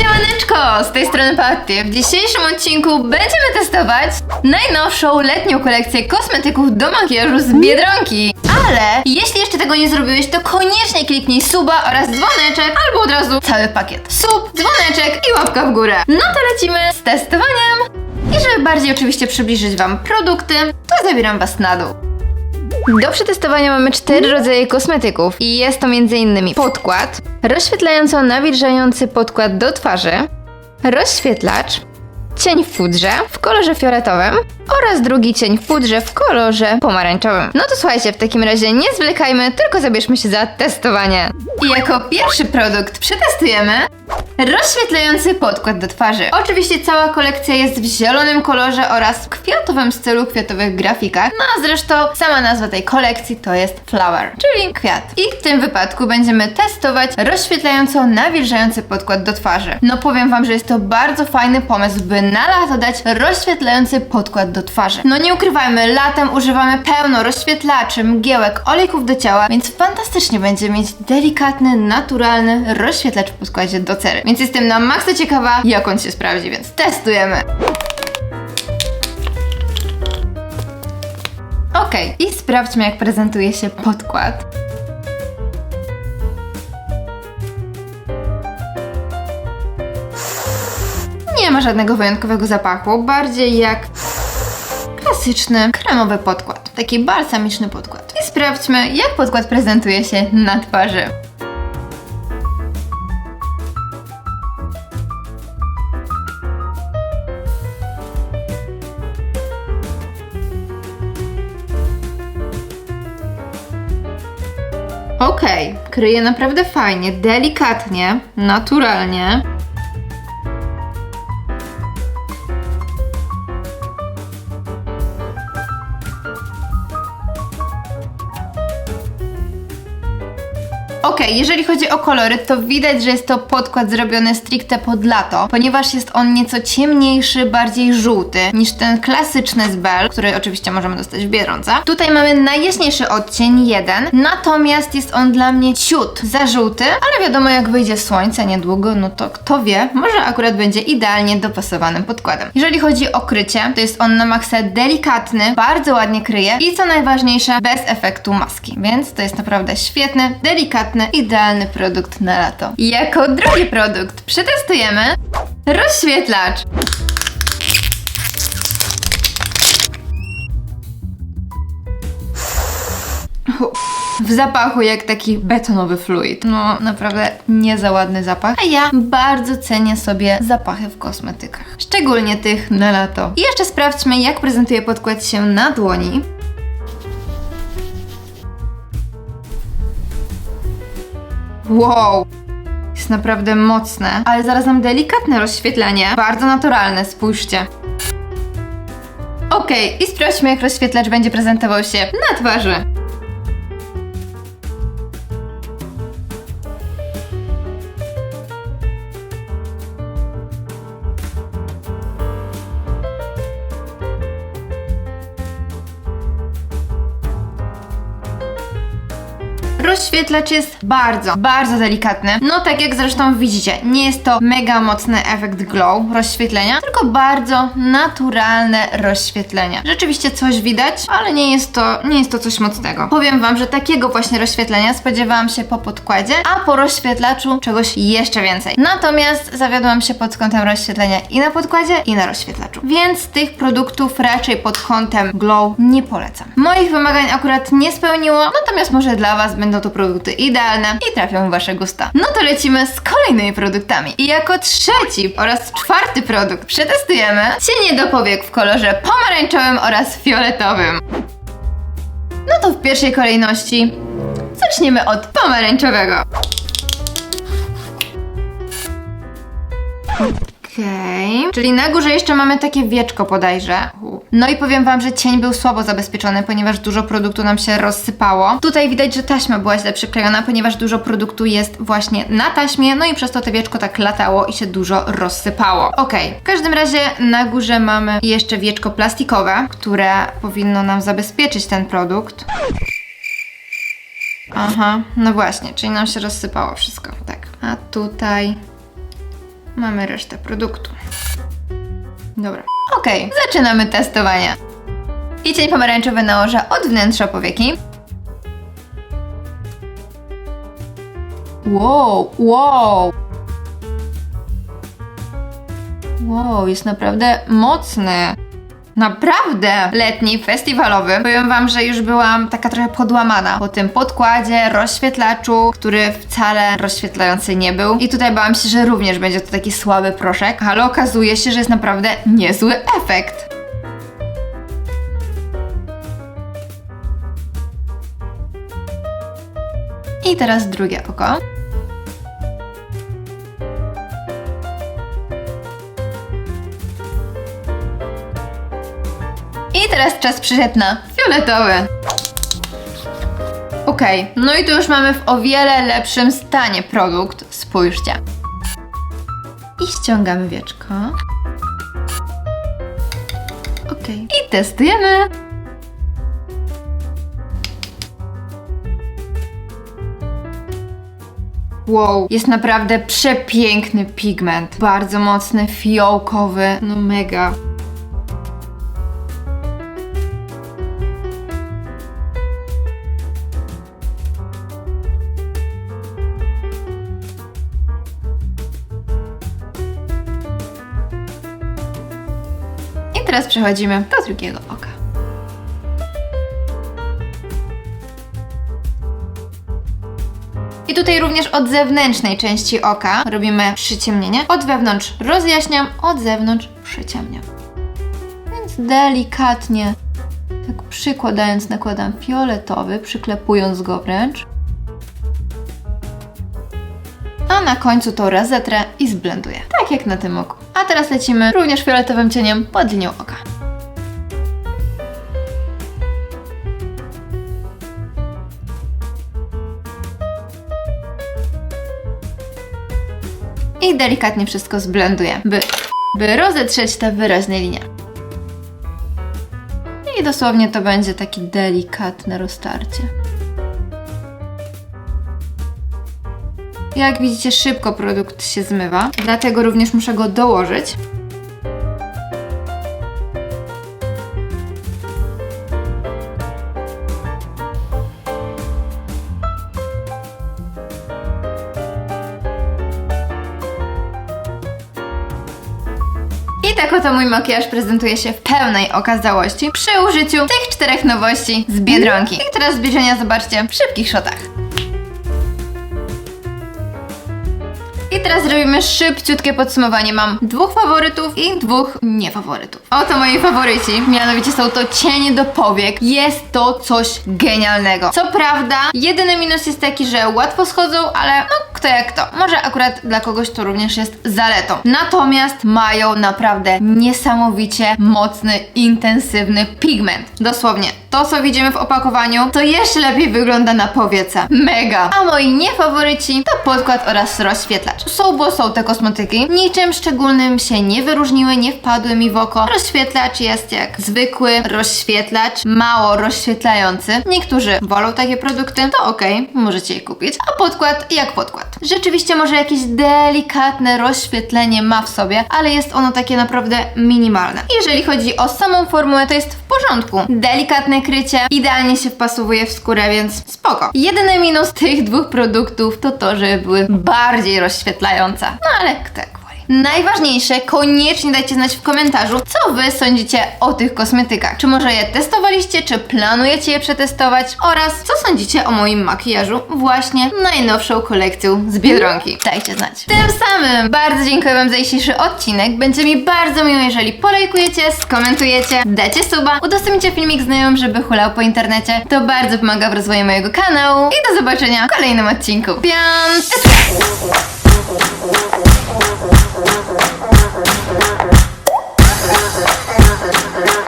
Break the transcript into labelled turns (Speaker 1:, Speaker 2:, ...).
Speaker 1: Siemaneczko, z tej strony Patty. W dzisiejszym odcinku będziemy testować najnowszą letnią kolekcję kosmetyków do makijażu z Biedronki. Ale jeśli jeszcze tego nie zrobiłeś, to koniecznie kliknij suba oraz dzwoneczek, albo od razu cały pakiet. Sub, dzwoneczek i łapka w górę. No to lecimy z testowaniem. I żeby bardziej oczywiście przybliżyć Wam produkty, to zabieram Was na dół. Do przetestowania mamy cztery rodzaje kosmetyków i jest to m.in. podkład, rozświetlająco-nawilżający podkład do twarzy, rozświetlacz, cień w pudrze w kolorze fioletowym oraz drugi cień w pudrze w kolorze pomarańczowym. No to słuchajcie, w takim razie nie zwlekajmy, tylko zabierzmy się za testowanie. I jako pierwszy produkt przetestujemy rozświetlający podkład do twarzy. Oczywiście cała kolekcja jest w zielonym kolorze oraz w kwiatowym stylu, kwiatowych grafikach. No a zresztą sama nazwa tej kolekcji to jest flower, czyli kwiat. I w tym wypadku będziemy testować rozświetlająco nawilżający podkład do twarzy. No powiem wam, że jest to bardzo fajny pomysł, by na lato dać rozświetlający podkład do twarzy. No nie ukrywajmy, latem używamy pełno rozświetlaczy, mgiełek, olejków do ciała, więc fantastycznie będzie mieć delikatny, naturalny rozświetlacz w podkładzie do cery. Więc jestem na maksa ciekawa, jak on się sprawdzi, więc testujemy. Okej, i sprawdźmy, jak prezentuje się podkład. Nie ma żadnego wyjątkowego zapachu, bardziej jak klasyczny kremowy podkład. Taki balsamiczny podkład. I sprawdźmy, jak podkład prezentuje się na twarzy. Okej, kryje naprawdę fajnie, delikatnie, naturalnie. Okej, jeżeli chodzi o kolory, to widać, że jest to podkład zrobiony stricte pod lato, ponieważ jest on nieco ciemniejszy, bardziej żółty niż ten klasyczny z Bell, który oczywiście możemy dostać w Biedronce. Tutaj mamy najjaśniejszy odcień, jeden, natomiast jest on dla mnie ciut za żółty, ale wiadomo, jak wyjdzie słońce niedługo, no to kto wie, może akurat będzie idealnie dopasowanym podkładem. Jeżeli chodzi o krycie, to jest on na maksa delikatny, bardzo ładnie kryje i co najważniejsze, bez efektu maski, więc to jest naprawdę świetny, delikatny, idealny produkt na lato. Jako drugi produkt przetestujemy rozświetlacz. W zapachu jak taki betonowy fluid. No, naprawdę nie za ładny zapach. A ja bardzo cenię sobie zapachy w kosmetykach. Szczególnie tych na lato. I jeszcze sprawdźmy, jak prezentuje podkład się na dłoni. Wow! Jest naprawdę mocne, ale zaraz delikatne rozświetlenie. Bardzo naturalne, spójrzcie. Okej, i sprawdźmy, jak rozświetlacz będzie prezentował się na twarzy. Rozświetlacz jest bardzo, bardzo delikatny. No tak jak zresztą widzicie, nie jest to mega mocny efekt glow rozświetlenia, tylko bardzo naturalne rozświetlenie. Rzeczywiście coś widać, ale nie jest to, nie jest to coś mocnego. Powiem wam, że takiego właśnie rozświetlenia spodziewałam się po podkładzie, a po rozświetlaczu czegoś jeszcze więcej. Natomiast zawiodłam się pod kątem rozświetlenia i na podkładzie, i na rozświetlaczu. Więc tych produktów raczej pod kątem glow nie polecam. Moich wymagań akurat nie spełniło, natomiast może dla was będą to produkty idealne i trafią w wasze gusta. No to lecimy z kolejnymi produktami. I jako trzeci oraz czwarty produkt przetestujemy cienie do powiek w kolorze pomarańczowym oraz fioletowym. No to w pierwszej kolejności zaczniemy od pomarańczowego. Okej. Czyli na górze jeszcze mamy takie wieczko bodajże. U. No i powiem wam, że cień był słabo zabezpieczony, ponieważ dużo produktu nam się rozsypało. Tutaj widać, że taśma była źle przyklejona, ponieważ dużo produktu jest właśnie na taśmie, no i przez to te wieczko tak latało i się dużo rozsypało. Okej. W każdym razie na górze mamy jeszcze wieczko plastikowe, które powinno nam zabezpieczyć ten produkt. Aha, no właśnie, czyli nam się rozsypało wszystko, tak. A tutaj Mamy resztę produktu. Dobra. Okej, zaczynamy testowanie. I cień pomarańczowy nałożę od wnętrza powieki. Wow, wow. Wow, jest naprawdę mocny. Naprawdę letni, festiwalowy. Powiem wam, że już byłam taka trochę podłamana po tym podkładzie, rozświetlaczu, który wcale rozświetlający nie był. I tutaj bałam się, że również będzie to taki słaby proszek, ale okazuje się, że jest naprawdę niezły efekt. I teraz drugie oko. Teraz czas przyszedł na fioletowy. Okej, no i tu już mamy w o wiele lepszym stanie produkt. Spójrzcie. I ściągamy wieczko. Okej. I testujemy. Wow, jest naprawdę przepiękny pigment. Bardzo mocny, fiołkowy, no mega. Teraz przechodzimy do drugiego oka. I tutaj również od zewnętrznej części oka robimy przyciemnienie. Od wewnątrz rozjaśniam, od zewnątrz przyciemniam. Więc delikatnie, tak przykładając, nakładam fioletowy, przyklepując go wręcz. A na końcu to rozetrę i zblenduję. Tak jak na tym oku. A teraz lecimy również fioletowym cieniem pod linią oka. I delikatnie wszystko zblenduję, by, by rozetrzeć te wyraźne linie. I dosłownie to będzie takie delikatne roztarcie. Jak widzicie, szybko produkt się zmywa, dlatego również muszę go dołożyć. I tak oto mój makijaż prezentuje się w pełnej okazałości przy użyciu tych czterech nowości z Biedronki. I teraz zbliżenia zobaczcie w szybkich shotach. I teraz robimy szybciutkie podsumowanie. Mam dwóch faworytów i dwóch niefaworytów. Oto moi faworyci, mianowicie są to cienie do powiek. Jest to coś genialnego. Co prawda, jedyny minus jest taki, że łatwo schodzą, ale no kto jak to. Może akurat dla kogoś to również jest zaletą. Natomiast mają naprawdę niesamowicie mocny, intensywny pigment. Dosłownie. To, co widzimy w opakowaniu, to jeszcze lepiej wygląda na powiece. Mega! A moi niefaworyci to podkład oraz rozświetlacz. Są, bo są te kosmetyki. Niczym szczególnym się nie wyróżniły, nie wpadły mi w oko. Rozświetlacz jest jak zwykły rozświetlacz, mało rozświetlający. Niektórzy wolą takie produkty, to okej, możecie je kupić. A podkład jak podkład. Rzeczywiście może jakieś delikatne rozświetlenie ma w sobie, ale jest ono takie naprawdę minimalne. Jeżeli chodzi o samą formułę, to jest w porządku. Delikatne krycie, idealnie się wpasowuje w skórę, więc spoko. Jedyny minus tych dwóch produktów to to, że były bardziej rozświetlające. No ale woli. Najważniejsze, koniecznie dajcie znać w komentarzu, co Wy sądzicie o tych kosmetykach. Czy może je testowaliście, czy planujecie je przetestować oraz co sądzicie o moim makijażu właśnie najnowszą kolekcją z Biedronki. Dajcie znać. Tym samym bardzo dziękuję Wam za dzisiejszy odcinek. Będzie mi bardzo miło, jeżeli polajkujecie, skomentujecie, dacie suba, udostępnicie filmik znajomym, żeby hulał po internecie. To bardzo pomaga w rozwoju mojego kanału. I do zobaczenia w kolejnym odcinku. Piąteczka! Thank you.